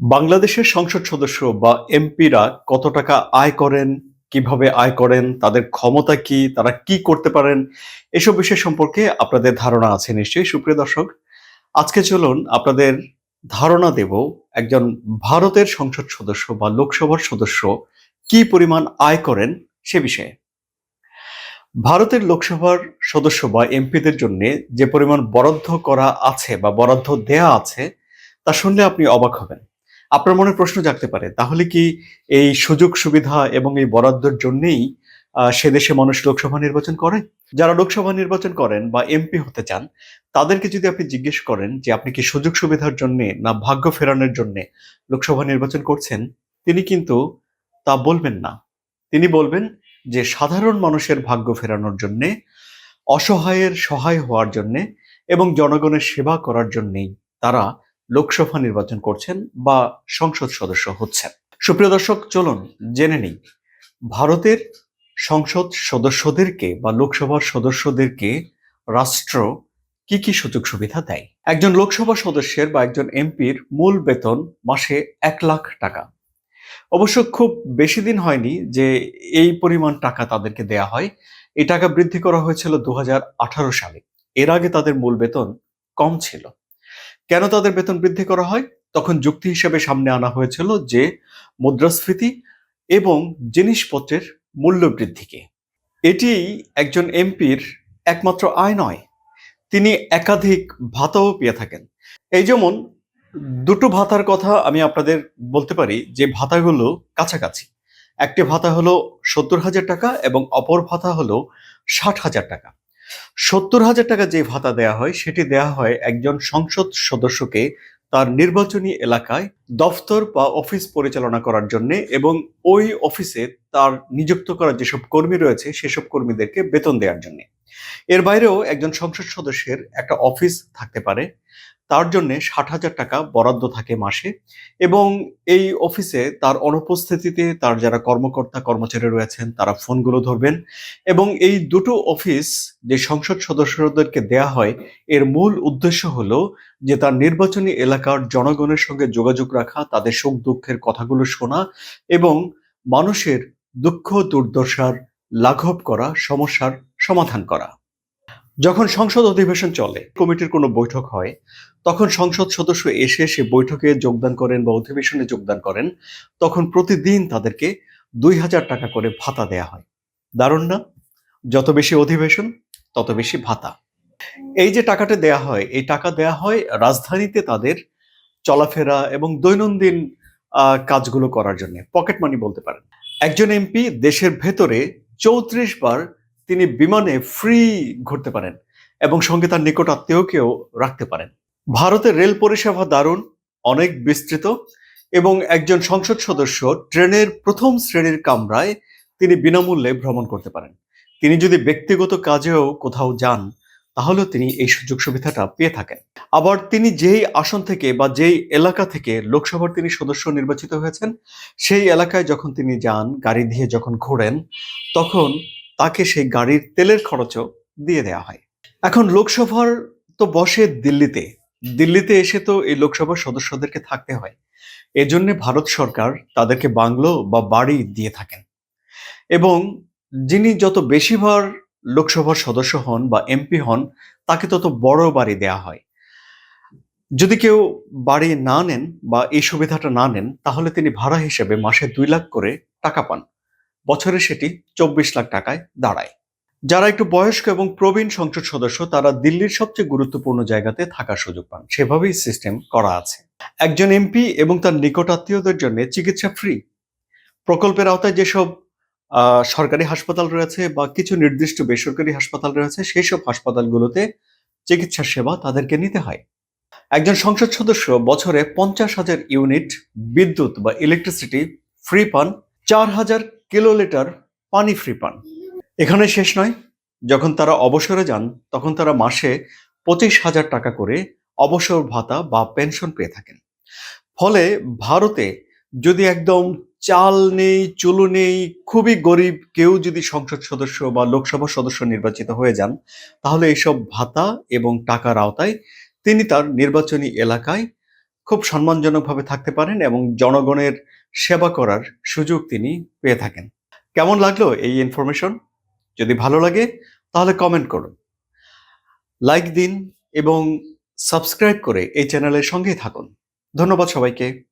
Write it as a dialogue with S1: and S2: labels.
S1: বাংলাদেশের সংসদ সদস্য বা এমপিরা কত টাকা আয় করেন, কীভাবে আয় করেন, তাদের ক্ষমতা কি, তারা কি করতে পারেন, এসব বিষয় সম্পর্কে আপনাদের ধারণা আছে নিশ্চয়ই, সুপ্রিয় দর্শক। আজকে চলুন আপনাদের ধারণা দেব একজন ভারতের সংসদ সদস্য বা লোকসভার সদস্য কি পরিমাণ আয় করেন সে বিষয়ে। ভারতের লোকসভার সদস্য বা এমপিদের জন্য যে পরিমাণ বরাদ্দ করা আছে বা বরাদ্দ দেয়া আছে, তা শুনলে আপনি অবাক হবেন। আপনার মনে প্রশ্ন জাগতে পারে, তাহলে কি এই সুযোগ সুবিধা এবং এই বরাদ্দর জন্যেই সে দেশে মানুষ লোকসভা নির্বাচন করে? যারা লোকসভা নির্বাচন করেন বা এমপি হতে চান, তাদেরকে যদি আপনি জিজ্ঞেস করেন যে আপনি কি সুযোগ সুবিধার জন্য না ভাগ্য ফেরানোর জন্য লোকসভা নির্বাচন করছেন, তিনি কিন্তু তা বলবেন না। তিনি বলবেন যে সাধারণ মানুষের ভাগ্য ফেরানোর জন্যে, অসহায়ের সহায় হওয়ার জন্যে এবং জনগণের সেবা করার জন্যেই তারা লোকসভা নির্বাচন করছেন বা সংসদ সদস্য হচ্ছেন। সুপ্রিয় দর্শক, চলুন জেনে নেই, ভারতের সংসদ সদস্যদেরকে বা লোকসভার সদস্যদেরকে রাষ্ট্র কি কি সুযোগ সুবিধা দেয়? একজন লোকসভা সদস্যের বা একজন এমপির মূল বেতন মাসে এক লাখ টাকা। অবশ্য খুব বেশি দিন হয়নি যে এই পরিমাণ টাকা তাদেরকে দেয়া হয়। এই টাকা বৃদ্ধি করা হয়েছিল দু হাজার আঠারো সালে। এর আগে তাদের মূল বেতন কম ছিল। কেন তাদের বেতন বৃদ্ধি করা হয়? তখন যুক্তি হিসেবে সামনে আনা হয়েছিল যে, মুদ্রাস্ফীতি এবং জিনিসপত্রের মূল্য বৃদ্ধিকে। এটি একজন এমপির একমাত্র আয় নয়, তিনি একাধিক ভাতাও পেয়ে থাকেন। এই যেমন দুটো ভাতার কথা আমি আপনাদের বলতে পারি, যে ভাতাগুলো কাছাকাছি। একটি ভাতা হলো সত্তর হাজার টাকা এবং অপর ভাতা হলো ষাট হাজার টাকা। সত্তর হাজার টাকা যে ভাতা দেয়া হয়, সেটি দেয়া হয় একজন সংসদ সদস্যকে তার নির্বাচনী এলাকায় দফতর বা অফিস পরিচালনা করার জন্য এবং ওই অফিসে তার নিযুক্ত করা যেসব কর্মী রয়েছে, সেসব কর্মীদেরকে বেতন দেওয়ার জন্য। এর বাইরেও একজন সংসদ সদস্যের একটা অফিস থাকতে পারে। তার জন্য ষাট হাজার টাকা বরাদ্দ থাকে মাসে এবং এই অফিসে তার অনুপস্থিতিতে তার যারা কর্মকর্তা, কর্মচারী রয়েছেন, তারা ফোনগুলো ধরবেন এবং এই দুটো অফিস যে সংসদ সদস্যদেরকে দেয়া হয়, এর মূল উদ্দেশ্য হলো যে তার নির্বাচনী এলাকার জনগণের সঙ্গে যোগাযোগ রাখা, তাদের সুখ দুঃখের কথাগুলো শোনা এবং মানুষের দুঃখ দুর্দশার লাঘব করা, সমস্যার সমাধান করা। যখন সংসদ অধিবেশন চলে, কমিটির কোনো বৈঠক হয়, তখন সংসদ সদস্য এসে সে বৈঠকে যোগদান করেন বা অধিবেশনে যোগদান করেন, তখন প্রতিদিন তাদেরকে দুই হাজার টাকা করে ভাতা দেয়া হয়। দারুণ না? যত বেশি অধিবেশন, তত বেশি ভাতা। এই যে টাকাটা দেয়া হয়, এই টাকা দেয়া হয় রাজধানীতে তাদের চলাফেরা এবং দৈনন্দিন কাজগুলো করার জন্য। পকেট মানি বলতে পারেন। একজন এমপি দেশের ভেতরে চৌত্রিশ বার তিনি বিমানে ফ্রি ঘুরতে পারেন এবং সঙ্গে তার নিকট আত্মীয়কেও রাখতে পারেন। ভারতের রেল পরিষেবা দারুণ, অনেক বিস্তৃত এবং একজন সংসদ সদস্য ট্রেনের প্রথম শ্রেণির কামরায় তিনি বিনামূল্যে ভ্রমণ করতে পারেন। তিনি যদি ব্যক্তিগত কাজেও কোথাও যান, তাহলেও তিনি এই সুযোগ সুবিধাটা পেয়ে থাকেন। আবার তিনি যেই আসন থেকে বা যেই এলাকা থেকে লোকসভার তিনি সদস্য নির্বাচিত হয়েছেন, সেই এলাকায় যখন তিনি যান, গাড়ি দিয়ে যখন ঘোরেন, তখন তাকে সেই গাড়ির তেলের খরচও দিয়ে দেওয়া হয়। এখন লোকসভার তো বসে দিল্লিতে। দিল্লিতে এসে তো এই লোকসভার সদস্যদেরকে থাকতে হয়। এজন্য ভারত সরকার তাদেরকে বাংলো বা বাড়ি দিয়ে থাকেন। এবং যিনি যত বেশিবার লোকসভার সদস্য হন বা এমপি হন, তাকে তত বড় বাড়ি দেয়া হয়। যদি কেউ বাড়ি না নেন বা এই সুবিধাটা না নেন, তাহলে তিনি ভাড়া হিসেবে মাসে দুই লাখ করে টাকা পান। বছরে সেটি চব্বিশ লাখ টাকায় দাঁড়ায়। যারা একটু বয়স্ক এবং প্রবীণ সংসদ সদস্য, তারা দিল্লির সবচেয়ে গুরুত্বপূর্ণ জায়গাতে থাকার সুযোগ পান। সেভাবেই সিস্টেম করা আছে। একজন এমপি এবং তার নিকট আত্মীয়দের জন্য চিকিৎসা ফ্রি। প্রকল্পের আওতায় যেসব সরকারি হাসপাতাল রয়েছে বা কিছু নির্দিষ্ট বেসরকারি হাসপাতাল রয়েছে সেই সব হাসপাতালগুলোতে চিকিৎসা সেবা তাদেরকে নিতে হয়। একজন সংসদ সদস্য বছরে পঞ্চাশ হাজার ইউনিট বিদ্যুৎ বা ইলেকট্রিসিটি ফ্রি পান, চার হাজার কিলোলিটার পানি ফ্রি পান। এখানে শেষ নয়। যখন তারা অবসরে যান, তখন তারা মাসে পঁচিশ হাজার টাকা করে অবসর ভাতা বা পেনশন পেয়ে থাকেন। ফলে ভারতে যদি একদম চাল নেই, চুলো নেই, খুবই গরিব কেউ যদি সংসদ সদস্য বা লোকসভা সদস্য নির্বাচিত হয়ে যান, তাহলে এইসব ভাতা এবং টাকার আওতায় তিনি তার নির্বাচনী এলাকায় খুব সম্মানজনকভাবে থাকতে পারেন এবং জনগণের সেবা করার সুযোগ তিনি পেয়ে থাকেন। কেমন লাগল এই ইনফরমেশন যদি ভালো লাগে, তাহলে কমেন্ট করুন। লাইক দিন এবং সাবস্ক্রাইব করে এই চ্যানেলের সঙ্গেই থাকুন। ধন্যবাদ সবাইকে।